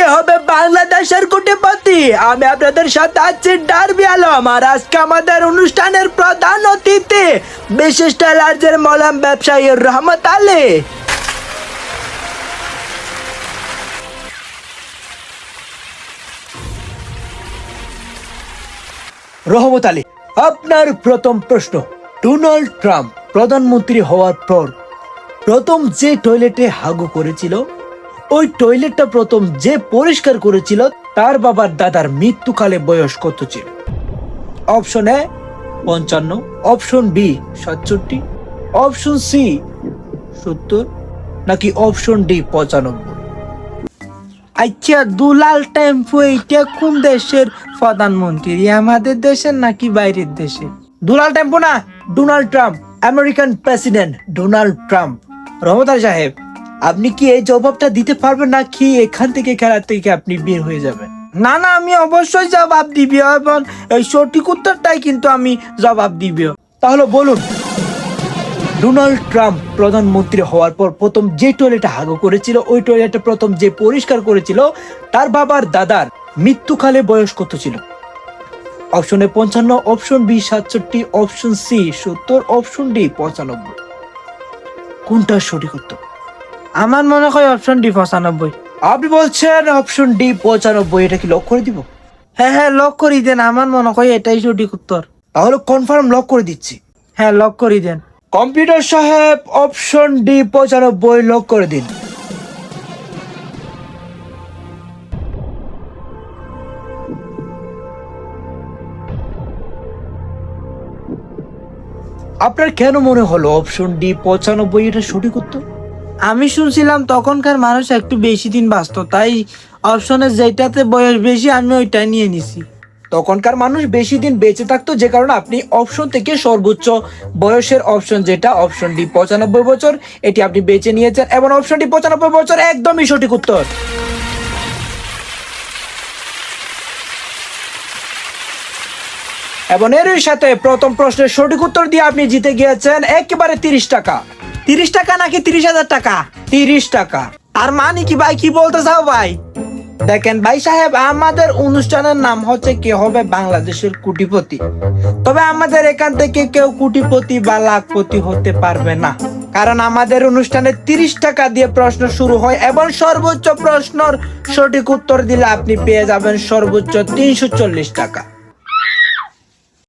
কে হবে বাংলাদেশের কোটিপতি। আমি আপনাদের সাথে আছি ডারবি আলম, আর আজকে আমাদের অনুষ্ঠানের প্রধান অতিথি, বিশিষ্ট লার্জের মলম ব্যবসায়ী রহমত আলী। রহমত আলী, আপনার প্রথম প্রশ্ন। ডোনাল্ড ট্রাম্প প্রধানমন্ত্রী হওয়ার পর প্রথম যে টয়লেটে হাগু করেছিল ওই টয়লেটটা প্রথম যে পরিষ্কার করেছিল, তার বাবার দাদার মৃত্যুকালে বয়স কত ছিল? অপশন এ পঞ্চান্ন। অপশন বি সাতষট্টি। অপশন সি সত্তর। নাকি অপশন ডি পঁচানব্বই। আচ্ছা দুলাল টেম্পো, এইটা কোন দেশের? প্রধানমন্ত্রী, আমাদের দেশের নাকি বাইরের দেশে দুলাল টেম্পো না, Donald Trump, American president Donald Trump. রহমতার সাহেব আপনি কি এই জবাবটা দিতে পারবেন না কি এখান থেকে খেলা থেকে আপনি বের হয়ে যাবেন? না না, আমি অবশ্যই জবাব দিবি এবং এই সঠিক উত্তরটাই কিন্তু আমি জবাব দিব। তাহলে বলুন, ডোনাল্ড ট্রাম্প প্রধানমন্ত্রী হওয়ার পর প্রথম যে টয়লেটে হাগো করেছিল, ওই টয়লেটটা প্রথম যে পরিষ্কার করেছিল, তার বাবার দাদার মৃত্যুকালে বয়স কত ছিল? অপশন পঞ্চান্ন, অপশন বি সাতষট্টি, অপশন সি সত্তর, অপশন ডি পঁচানব্বই। কোনটা সঠিক উত্তর? আমার মনে হয় অপশন ডি পঁচানব্বই। আপনি বলছেন অপশন ডি পঁচানব্বই এটা কি লক করে দিব? হ্যাঁ হ্যাঁ লক করি দেন আমার মনে হয় এটাই সঠিক উত্তর। তাহলে কনফার্ম লক করে দিচ্ছি। হ্যাঁ লক করে দেন। কম্পিউটার সাহেব অপশন ডি পঁচানব্বই লক করে দিন। আপনার কেন মনে হলো অপশন ডি পঁচানব্বই এটা সঠিক উত্তর? আমি শুনছিলাম তখনকার মানুষ একটু বেশি দিন বাঁচত, তাই অপশনে যেটাতে বয়স বেশি, আমি ওইটাই নিয়ে নিছি। তখনকার মানুষ বেশি দিন বেঁচে থাকতো যে কারণে আপনি অপশন থেকে সর্বোচ্চ বয়সের অপশন যেটা অপশন ডি পঁচানব্বই বছর, এটি আপনি বেছে নিয়েছেন এবং অপশন ডি পঁচানব্বই বছর একদমই সঠিক উত্তর। এবং এরই সাথে প্রথম প্রশ্নের সঠিক উত্তর দিয়ে আপনি জিতে গিয়েছেন একেবারে তিরিশ টাকা। তিরিশ টাকা নাকি তিরিশ হাজার টাকা? তিরিশ টাকা। আর মানে কি ভাই, কি বলতে চাও ভাই? দেখেন ভাই সাহেব, আমাদের অনুষ্ঠানের নাম হচ্ছে কে হবে বাংলাদেশের কুটিপতি। তবে আমাদের এখান থেকে কেউ কুটিপতি বা লাখপতি হতে পারবে না। কারণ আমাদের অনুষ্ঠানে তিরিশ টাকা দিয়ে প্রশ্ন শুরু হয় এবং সর্বোচ্চ প্রশ্নর সঠিক উত্তর দিলে আপনি পেয়ে যাবেন সর্বোচ্চ তিনশো চল্লিশ টাকা।